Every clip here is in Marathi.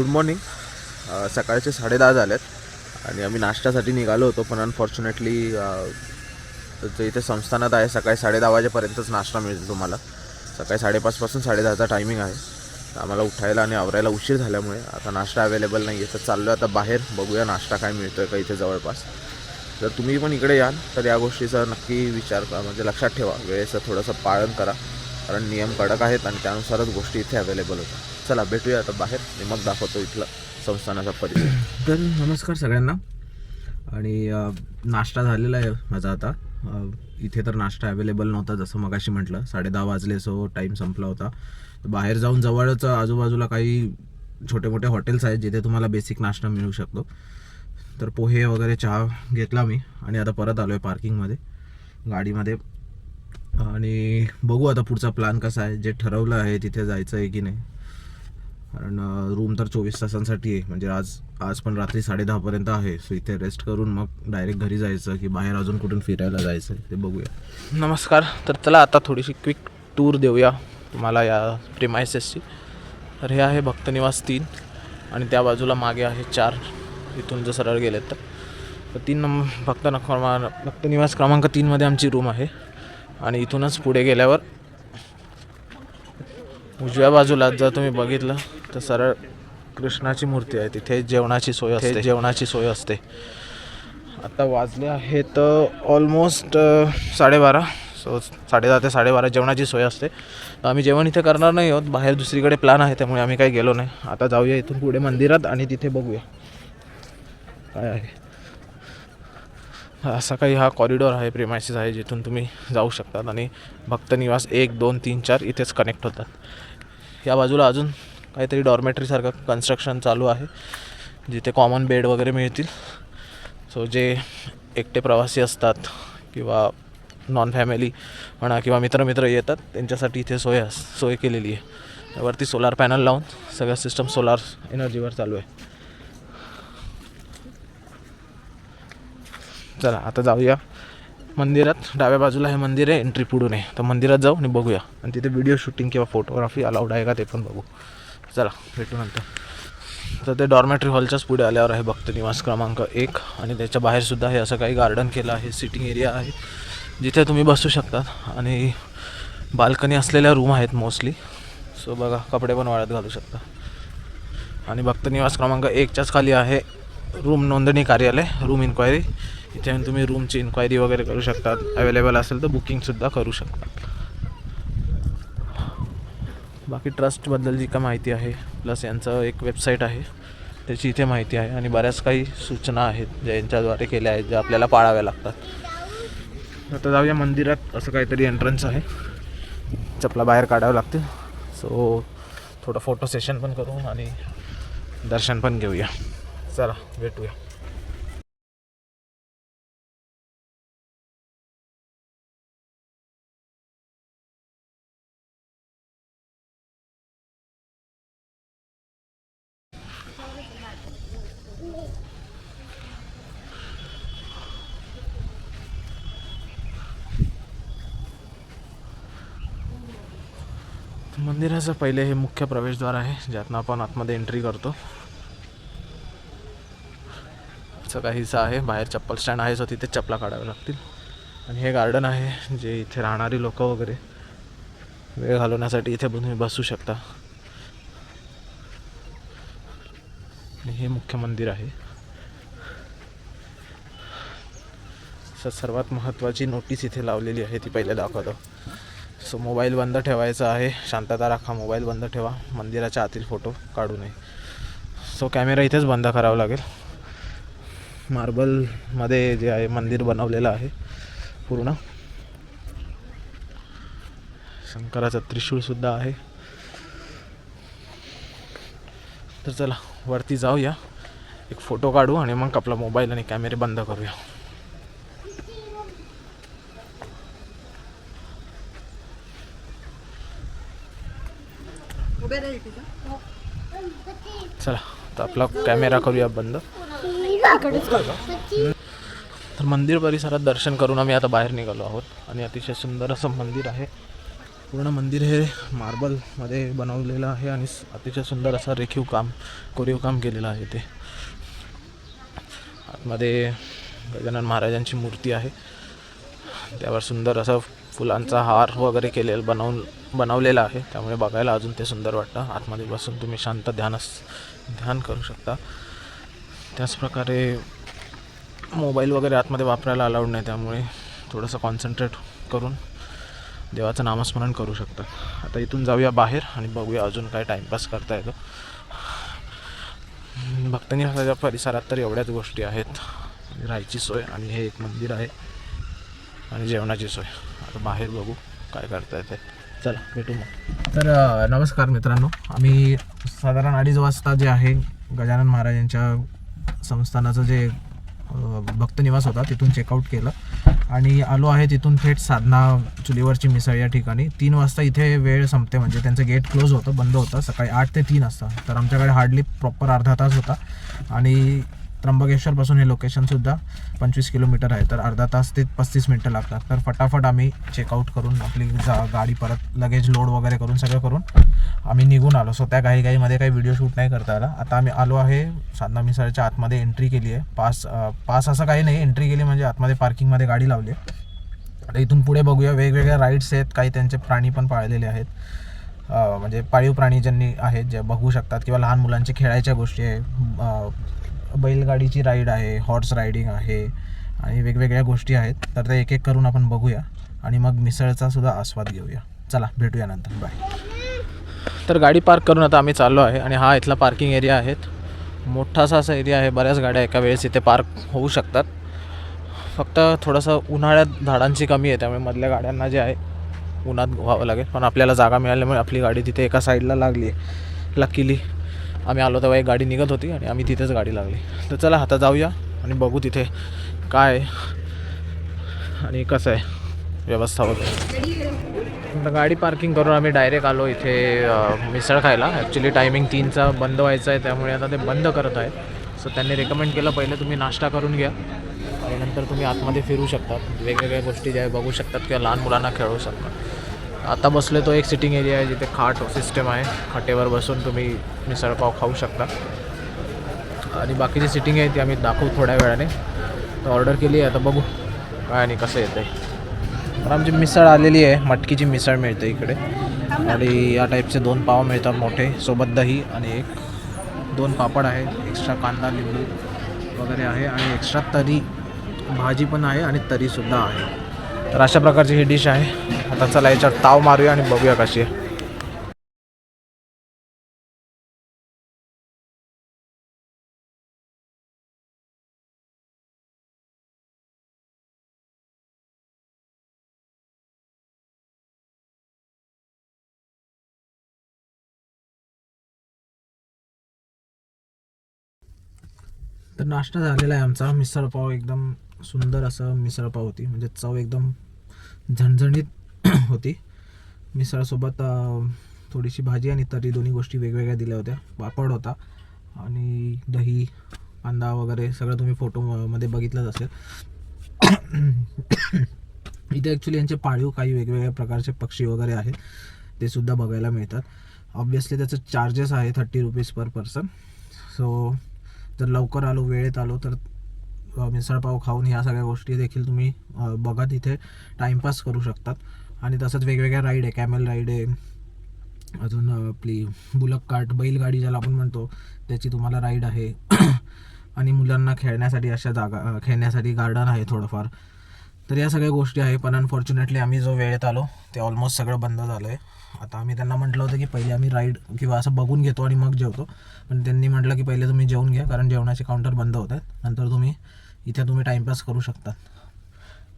गुड मॉर्निंग सकाळचे साडेदहा झालेत आणि आम्ही नाश्त्यासाठी निघालो होतो पण अनफॉर्च्युनेटली जो इथे संस्थानात आहे सकाळी साडेदहा वाजेपर्यंतच नाश्ता मिळतो तुम्हाला. सकाळी साडेपाचपासून साडेदहाचा टायमिंग आहे. तर आम्हाला उठायला आणि आवरायला उशीर झाल्यामुळे आता नाश्ता अवेलेबल नाही आहे तर चाललो आता बाहेर बघूया नाश्ता काय मिळतो आहे का इथे जवळपास. जर तुम्ही पण इकडे याल तर या गोष्टीचा नक्की विचार करा म्हणजे लक्षात ठेवा. वेळेचं थोडंसं पालन करा कारण नियम कडक आहेत आणि त्यानुसारच गोष्टी इथे अवेलेबल होतात. चला भेटूया आता बाहेर. आणि मग दाखवतो इथलं संस्थानाचा परिसर. तर नमस्कार सगळ्यांना. आणि नाश्ता झालेला आहे माझा आता. इथे तर नाश्ता अवेलेबल नव्हता जसं मगाशी म्हटलं. साडे दहा वाजले सो टाईम संपला होता. तर बाहेर जाऊन जवळच आजूबाजूला काही छोटे मोठे हॉटेल्स आहेत जिथे तुम्हाला बेसिक नाश्ता मिळू शकतो. तर पोहे वगैरे चहा घेतला मी. आणि आता परत आलो आहे पार्किंगमध्ये गाडीमध्ये. आणि बघू आता पुढचा प्लॅन कसा आहे जे ठरवलं आहे तिथे जायचं आहे की नाही. कारण रूम तर चोवीस तासांसाठी आहे. म्हणजे आज आज पण रात्री साडेदहापर्यंत आहे. सो इथे रेस्ट करून मग डायरेक्ट घरी जायचं की बाहेर अजून कुठून फिरायला जायचं ते बघूया. नमस्कार. तर चला आता थोडीशी क्विक टूर देऊया तुम्हाला या प्रिमायसेसची तर हे आहे भक्तनिवास तीन आणि त्या बाजूला मागे आहे चार. इथून जर सरळ गेले तर. तर तीन नंबर भक्त नमा भक्तनिवास क्रमांक तीनमध्ये आमची रूम आहे. आणि इथूनच पुढे गेल्यावर उजव्या बाजूला जर तुम्ही बघितलं तर सरळ कृष्णाची मूर्ती आहे. तिथे जेवणाची सोय असते. जेवणाची सोय असते. आता वाजले आहेत ऑलमोस्ट साडेबारा. सो साडेदहा ते साडेबारा जेवणाची सोय असते. तर आम्ही जेवण इथे करणार नाही आहोत. बाहेर दुसरीकडे प्लॅन आहे त्यामुळे आम्ही काही गेलो नाही. आता जाऊया इथून पुढे मंदिरात आणि तिथे बघूया. काय आहे? असा काही हा कॉरिडॉर आहे प्रेमायसीस आहे जिथून तुम्ही जाऊ शकतात आणि भक्तनिवास एक दोन तीन चार इथेच कनेक्ट होतात. या बाजूला अजून काहीतरी डॉर्मेटरीसारखं कन्स्ट्रक्शन चालू आहे जिथे कॉमन बेड वगैरे मिळतील. सो जे एकटे प्रवासी असतात किंवा नॉन फॅमिली म्हणा किंवा मित्रमित्र येतात त्यांच्यासाठी इथे सोय अस सोय केलेली आहे. त्यावरती सोलार पॅनल लावून सगळं सिस्टम सोलार एनर्जीवर चालू आहे. चला आता जाऊया. मंदिरात डाव्या बाजूला हे मंदिर आहे एंट्री पुढून आहे. तर मंदिरात जाऊ आणि बघूया. आणि तिथे व्हिडिओ शूटिंग किंवा फोटोग्राफी अलाउड आहे का ते पण बघू. चला. भेटू नंतर. तर ते डॉर्मेटरी हॉलच्याच पुढे आल्यावर आहे भक्त निवास क्रमांक एक. आणि त्याच्या बाहेरसुद्धा हे असं काही गार्डन केलं आहे सिटिंग एरिया आहे. जिथे तुम्ही बसू शकतात. आणि बाल्कनी असलेल्या रूम आहेत मोस्टली सो बघा कपडे पण वाळत घालू शकता. आणि भक्त निवास क्रमांक एकच्याच खाली आहे रूम नोंदणी कार्यालय रूम इन्क्वायरी इथे तुम्ही रूमची इन्क्वायरी वगैरे करू शकतात. अवेलेबल असेल तर बुकिंगसुद्धा करू शकता बाकी ट्रस्टबद्दल जी का माहिती आहे प्लस यांचं एक वेबसाईट आहे त्याची इथे माहिती आहे आणि बऱ्याच काही सूचना आहेत ज्या यांच्याद्वारे केल्या आहेत ज्या आपल्याला पाळाव्या लागतात. आता जाऊया मंदिरात असं काहीतरी एंट्रन्स आहे. चपला बाहेर काढावं लागते सो थोडं फोटो सेशन पण करू आणि दर्शन पण घेऊया. चला भेटूया. मंदिराचं पहिले हे मुख्य प्रवेशद्वार आहे ज्यातनं आपण आतमध्ये एंट्री करतो. असं काहीसं आहे बाहेर चप्पल स्टँड आहे सो तिथे चपला काढाव्या लागतील. आणि हे गार्डन आहे जे इथे राहणारी लोक वगैरे. वेळ घालवण्यासाठी इथे तुम्ही बसू शकता. आणि हे मुख्य मंदिर आहे. स- सर्वात महत्त्वाची नोटीस इथे लावलेली आहे ती पहिले दाखवतो. सो मोबाईल बंद ठेवायचा आहे. शांतता राखा मोबाईल बंद ठेवा. मंदिराच्या आतील फोटो काढू नये. सो कॅमेरा इथेच बंद करावा लागेल. मार्बलमध्ये जे आहे मंदिर बनवलेलं आहे पूर्ण. शंकराचा त्रिशूळसुद्धा आहे. तर चला वरती जाऊया. एक फोटो काढू आणि मग आपला मोबाईल आणि कॅमेरे बंद करूया चला तर आपला कॅमेरा करूया बंद. तर मंदिर परिसरात दर्शन करून आम्ही आता बाहेर निघालो आहोत आणि अतिशय सुंदर असं मंदिर आहे. पूर्ण मंदिर हे मार्बलमध्ये बनवलेलं आहे आणि अतिशय सुंदर असं रेखीव काम कोरीव काम केलेलं आहे ते. आतमध्ये गजानन महाराजांची मूर्ती आहे. त्यावर सुंदर असं फुलांचा हार वगैरे केलेला बनवून बनवलेला आहे. त्यामुळे बघायला अजून ते सुंदर वाटतं. आतमध्ये बसून तुम्ही शांत ध्यानस ध्यान करू शकता. त्याचप्रकारे मोबाईल वगैरे आतमध्ये वापरायला अलाउड नाही त्यामुळे थोडंसं कॉन्सन्ट्रेट करून देवाचं नामस्मरण करू शकता. आता इथून जाऊया बाहेर आणि बघूया अजून काय टाईमपास करता येतो. भक्तनिवासाच्या परिसरात तर एवढ्याच गोष्टी आहेत. राहायची सोय आणि हे एक मंदिर आहे. आणि जेवणाची सोय. आता बाहेर बघू काय करता येते चला भेटू मग. तर नमस्कार मित्रांनो. आम्ही साधारण अडीच वाजता जे आहे गजानन महाराजांच्या संस्थानाचं जे भक्तनिवास होता तिथून चेकआउट केलं. आणि आलो आहे तिथून थेट साधना चुलीवरची मिसळ या ठिकाणी. तीन वाजता इथे वेळ संपते म्हणजे त्यांचं गेट क्लोज होतं बंद होतं. सकाळी आठ ते तीन असतं. तर आमच्याकडे हार्डली प्रॉपर अर्धा तास होता. आणि त्र्यंबकेश्वरपासून हे लोकेशनसुद्धा पंचवीस किलोमीटर आहे. तर अर्धा तास ते पस्तीस मिनटं लागतात. तर फटाफट आम्ही चेकआउट करून आपली जा गाडी परत लगेज लोड वगैरे करून सगळं करून आम्ही निघून आलो. सो त्या घाई घाईमध्ये काही व्हिडिओ शूट नाही करता आला. आता आम्ही आलो आहे साधना मिसळच्या आतमध्ये एंट्री केली आहे. पास पास असं काही नाही. एंट्री केली म्हणजे आतमध्ये पार्किंगमध्ये गाडी लावली आहे. आता इथून पुढे बघूया. वेगवेगळ्या राईड्स आहेत. काही त्यांचे प्राणी पण पाळलेले आहेत. म्हणजे पाळीव प्राणी ज्यांनी आहेत जे बघू शकतात किंवा लहान मुलांचे खेळायच्या गोष्टी आहे. बैलगाडीची राईड आहे हॉर्स रायडिंग आहे आणि वेगवेगळ्या गोष्टी आहेत. तर ते एक एक करून आपण बघूया आणि मग मिसळचा सुद्धा आस्वाद घेऊया. चला भेटूया नंतर. बाय तर गाडी पार्क करून आता आम्ही चाललो आहे आणि हा इथला पार्किंग एरिया आहेत. मोठासा असा एरिया आहे बऱ्याच गाड्या एका वेळेस इथे पार्क होऊ शकतात. फक्त थोडंसं उन्हाळ्यात झाडांची कमी आहे त्यामुळे मधल्या गाड्यांना जे आहे उन्हात व्हावं लागेल. पण आपल्याला जागा मिळाल्यामुळे आपली गाडी तिथे एका साईडला लागली आहे. लकीली आम्ही आलो तेव्हा एक गाडी निघत होती आणि आम्ही तिथेच गाडी लागली. तर चला आता जाऊया आणि बघू तिथे काय आणि कसं आहे व्यवस्था वगैरे. गाडी पार्किंग करून आम्ही डायरेक्ट आलो इथे मिसळ खायला. ॲक्च्युली टायमिंग तीनचा बंद व्हायचा आहे त्यामुळे आता ते बंद करत आहे सो त्यांनी रेकमेंड केलं पहिले तुम्ही नाश्ता करून घ्या. आणि नंतर तुम्ही आतमध्ये फिरू शकता. वेगवेगळ्या गोष्टी ज्या बघू शकतात किंवा लहान मुलांना खेळू शकता. आता बसले तो एक सिटिंग एरिया आहे जिथे खाट सिस्टम आहे. खाटेवर बसून तुम्ही मिसळपाव खाऊ शकता. आणि बाकीची सिटिंग आहे ती आम्ही दाखवू थोड्या वेळाने. तर ऑर्डर केली आहे आता बघू काय आणि कसं येतं आहे तर आमची मिसळ आलेली आहे मटकीची मिसळ मिळते इकडे. आणि या टाईपचे दोन पाव मिळतात मोठे सोबत दही आणि एक दोन पापड आहे एक्स्ट्रा कांदा लिंबू वगैरे आहे आणि एक्स्ट्रा तरी भाजी पण आहे आणि तरीसुद्धा आहे. तर अशा प्रकारची ही डिश आहे. आता चला याच्यावर ताव मारूया आणि बघूया कशी आहे. तर नाश्ता झालेला आहे आमचा. मिसळपाव एकदम सुंदर असं मिसळपाव होती. म्हणजे चव एकदम झणझणीत होती. मिसळसोबत थोडीशी भाजी आणि तरी दोन्ही गोष्टी वेगवेगळ्या दिल्या होत्या. पापड होता आणि दही कांदा वगैरे सगळं तुम्ही फोटोमध्ये बघितलंच असेल. इथे ॲक्च्युली यांचे पाळीव काही वेगवेगळ्या प्रकारचे पक्षी वगैरे आहेत. ते सुद्धा बघायला मिळतात. ऑब्वियसली त्याचं चार्जेस आहे thirty rupees per person so जर लवकर आलो वेळेत आलो तर मिसळपाव खाऊन ह्या सगळ्या गोष्टी देखील तुम्ही बघत इथे टाईमपास करू शकतात. आणि तसंच वेगवेगळ्या राईड आहे कॅमेल राईड आहे. अजून आपली बुलक कार्ट बैलगाडी ज्याला आपण म्हणतो त्याची तुम्हाला राईड आहे. आणि मुलांना खेळण्यासाठी अशा जागा खेळण्यासाठी गार्डन आहे थोडंफार. तर या सगळ्या गोष्टी आहे पण अनफॉर्च्युनेटली आम्ही जो वेळेत आलो ते ऑलमोस्ट सगळं बंद झालं आहे आता आम्ही त्यांना म्हटलं होतं की पहिले आम्ही राईड किंवा असं बघून घेतो आणि मग जेवतो. पण त्यांनी म्हटलं की पहिले तुम्ही जेवून घ्या कारण जेवणाचे काउंटर बंद होत आहेत. नंतर तुम्ही इथे तुम्ही टाईमपास करू शकता.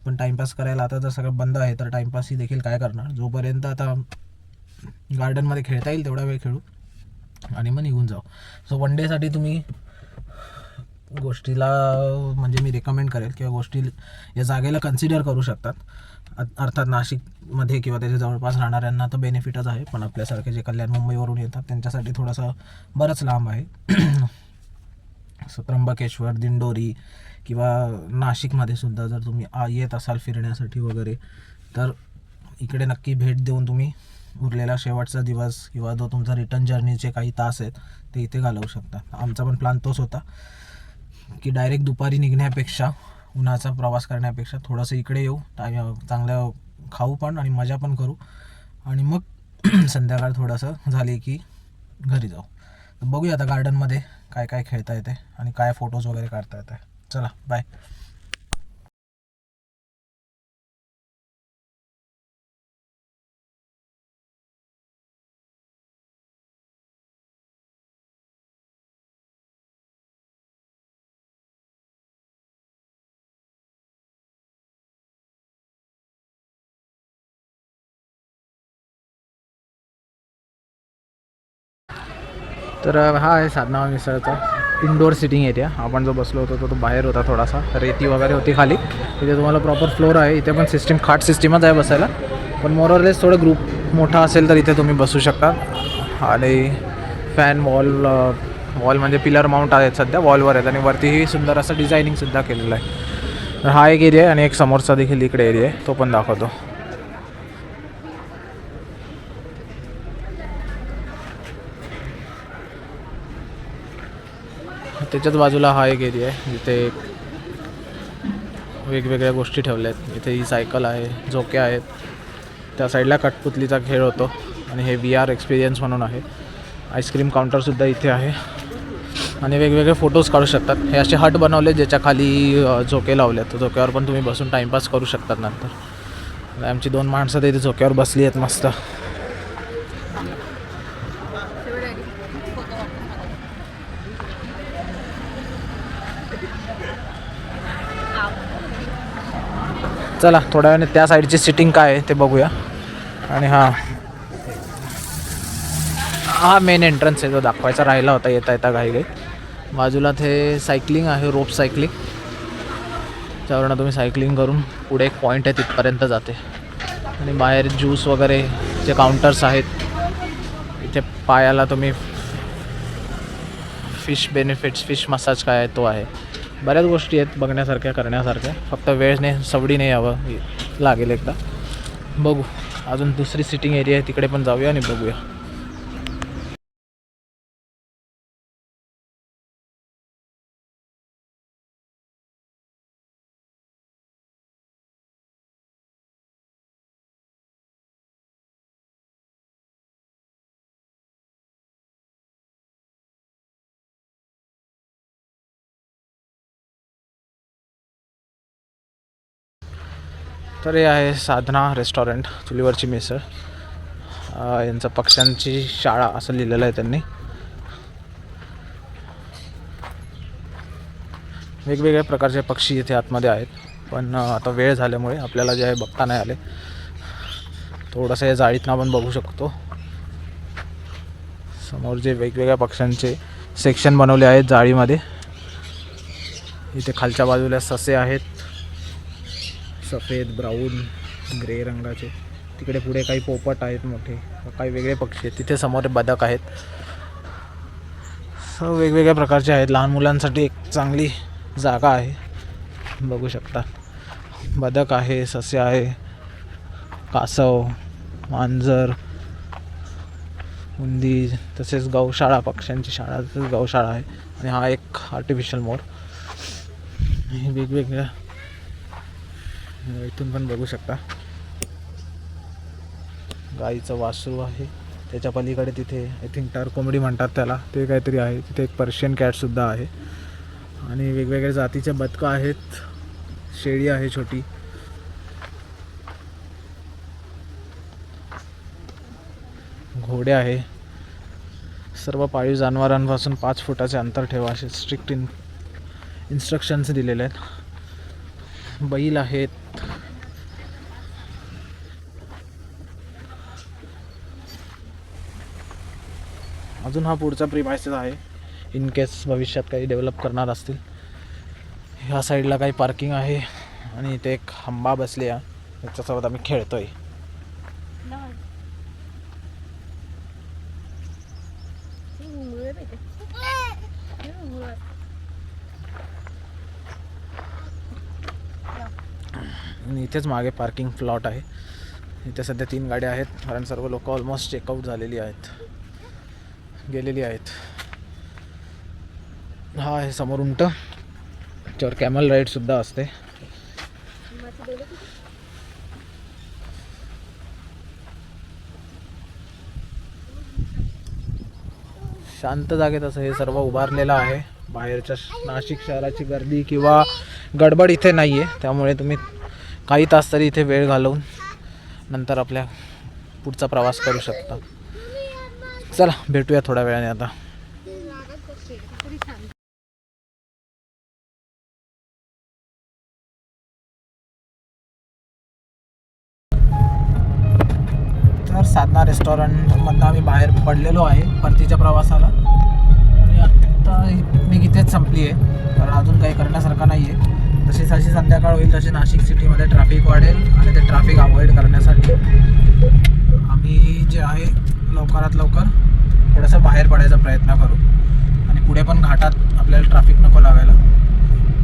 पण टाईमपास करायला आता जर सगळं बंद आहे तर टाईमपास ही देखील काय करणार? जोपर्यंत आता गार्डनमध्ये खेळता येईल तेवढा वेळ खेळू आणि मग निघून जाऊ. सो वन डेसाठी तुम्ही गोष्टीला म्हणजे मी रेकमेंड करेल किंवा गोष्टी या जागेला कन्सिडर करू शकतात. अ- अर्थात नाशिकमध्ये किंवा त्याच्या जवळपास राहणाऱ्यांना तर बेनिफिटच आहे पण आपल्यासारखे जे कल्याण मुंबईवरून येतात त्यांच्यासाठी थोडंसं बरंच लांब आहे. त्र्यंबकेश्वर दिंडोरी किंवा नाशिकमध्ये सुद्धा जर तुम्ही आ- येत असाल फिरण्यासाठी वगैरे तर इकडे नक्की भेट देऊन तुम्ही उरलेला शेवटचा दिवस किंवा जो तुमचा रिटर्न जर्नीचे काही तास आहेत ते इथे घालवू शकता. आमचा पण प्लॅन तोच होता की डायरेक्ट दुपारी निघण्यापेक्षा उन्हाचा प्रवास करण्यापेक्षा थोडंसं इकडे येऊ चांगलं खाऊ पण आणि मजा पण करू. आणि मग संध्याकाळ थोडंसं झाली की घरी जाऊ. बघूया आता गार्डनमध्ये काय काय खेळता येते आणि काय फोटोज वगैरे काढता येते. चला बाय तर हा आहे साधना मिसळचा इनडोअर सिटिंग एरिया आपण जो बसलो होतो तो तो बाहेर होता थोडासा. रेती वगैरे होती खाली. इथे तुम्हाला प्रॉपर फ्लोर आहे. इथे पण सिस्टीम खाट सिस्टीमच आहे बसायला. पण मोरलेस थोडं ग्रुप मोठा असेल तर इथे तुम्ही बसू शकता. आणि फॅन वॉल वॉल म्हणजे पिलर माउंट आहेत सध्या वॉलवर आहेत. आणि वरतीही सुंदर असं डिझायनिंगसुद्धा केलेलं आहे. तर हा एक एरिया आहे आणि एक समोरचा देखील इकडे एरिया आहे. तो पण दाखवतो. त्याच्याच बाजूला हा एक एरिया आहे जिथे वेगवेगळ्या गोष्टी ठेवल्या आहेत इथे ही सायकल आहे झोके आहेत. त्या साईडला कठपुतलीचा खेळ होतो आणि हे व्ही आर एक्सपिरियन्स म्हणून आहे. आईस्क्रीम काउंटरसुद्धा इथे आहे. आणि वेगवेगळे फोटोज काढू शकतात. हे असे हट बनवले ज्याच्या खाली झोके लावले आहेत झोक्यावर पण तुम्ही बसून टाईमपास करू शकतात नंतर. आमची दोन माणसं तर इथे झोक्यावर बसली आहेत मस्त. चला थोड्या वेळाने त्या साईडची सिटिंग काय आहे ते बघूया. आणि हां. हा मेन एंट्रन्स आहे जो दाखवायचा राहिला होता येता येता घाई घाई बाजूला ते सायकलिंग आहे रोप सायकलिंग त्यावरनं तुम्ही सायकलिंग करून पुढे एक पॉईंट आहे तिथपर्यंत जाते. आणि बाहेर ज्यूस वगैरे जे काउंटर्स आहेत इथे पायाला तुम्ही फिश बेनिफिट्स फिश मसाज काय आहे तो आहे. बऱ्याच गोष्टी आहेत बघण्यासारख्या करण्यासारख्या. फक्त वेळने सवडीने यावं लागेल एकदा. बघू. अजून दुसरी सिटिंग एरिया आहे तिकडे पण जाऊया आणि बघूया. तर हे आहे साधना रेस्टॉरंट चुलीवरची मिसळ. यांचं पक्ष्यांची शाळा असं लिहिलेलं आहे त्यांनी. वेगवेगळ्या प्रकारचे पक्षी इथे आतमध्ये आहेत. पण आता वेळ झाल्यामुळे आपल्याला जे आहे बघता नाही आले. थोडंसं या जाळीतनं आपण बघू शकतो. समोर जे वेगवेगळ्या पक्ष्यांचे सेक्शन बनवले आहेत जाळीमध्ये. इथे खालच्या बाजूला ससे आहेत. सफेद ब्राऊन ग्रे रंगाचे. तिकडे पुढे काही पोपट आहेत मोठे. काही वेगळे पक्षी आहेत. तिथे समोर बदक आहेत. सर्व वेगवेगळ्या प्रकारचे आहेत. लहान मुलांसाठी एक चांगली जागा आहे. बघू शकता. बदक आहे ससे आहे कासव मांजर उंदी तसेच गौशाळा पक्ष्यांची शाळा तसेच गौशाळा आहे. आणि हा एक आर्टिफिशियल मोर. हे वेगवेगळ्या इथून पण बघू शकता. गाईचं वासरू आहे. त्याच्या पलीकडे तिथे आय थिंक टार कोंबडी म्हणतात त्याला. ते काहीतरी आहे. तिथे एक पर्शियन कॅटसुद्धा आहे. आणि वेगवेगळ्या जातीच्या बदकं आहेत. शेळी आहे छोटी. घोडे आहे. सर्व पाळीव जनावरांपासून पाच फुटाचे अंतर ठेवा असे स्ट्रिक्ट इन इन्स्ट्रक्शन्स दिलेले आहेत. बैल आहेत. अजून हा पुढचा प्रिमायसेस आहे. इन केस भविष्यात काही डेव्हलप करणार असतील. ह्या साईडला काही पार्किंग आहे आणि इथे एक हंबा बसली आहे. त्याच्यासोबत आम्ही खेळतोय. आणि इथेच मागे पार्किंग प्लॉट आहे. इथे सध्या तीन गाड्या आहेत. कारण सर्व लोक ऑलमोस्ट चेकआउट झालेली आहेत. गेलेली आहेत. हा आहे समोर उंट. त्याच्यावर कॅमल राईडसुद्धा असते. शांत जागेत असं हे सर्व उभारलेलं आहे. बाहेरच्या श- नाशिक शहराची गर्दी किंवा गडबड इथे नाही आहे त्यामुळे तुम्ही काही तास तरी इथे वेळ घालवून नंतर आपल्या पुढचा प्रवास करू शकता. चला भेटूया थोड्या वेळाने आता. तर साधना रेस्टॉरंटमधनं आम्ही बाहेर पडलेलो आहे परतीच्या प्रवासाला. आता मी इथेच संपली आहे. कारण अजून काही करण्यासारखं नाही आहे तशी जशी संध्याकाळ होईल तशी नाशिक सिटीमध्ये ट्रॅफिक वाढेल आणि ते ट्रॅफिक अवॉइड करण्यासाठी आम्ही जे आहे लवकरात लवकर थोडंसं बाहेर पडायचा प्रयत्न करू. आणि पुढे पण घाटात आपल्याला ट्रॅफिक नको लागायला.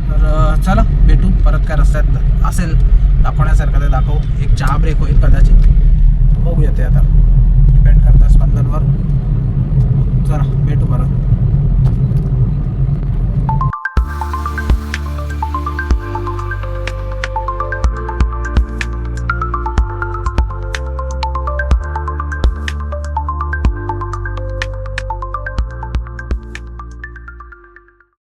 तर चला भेटू. परत काय रस्त्यात असेल दाखवण्यासारखं ते दाखवू. एक चहा ब्रेक होईल कदाचित. बघूया ते आता. डिपेंड करतं स्पंदनवर. चला भेटू परत.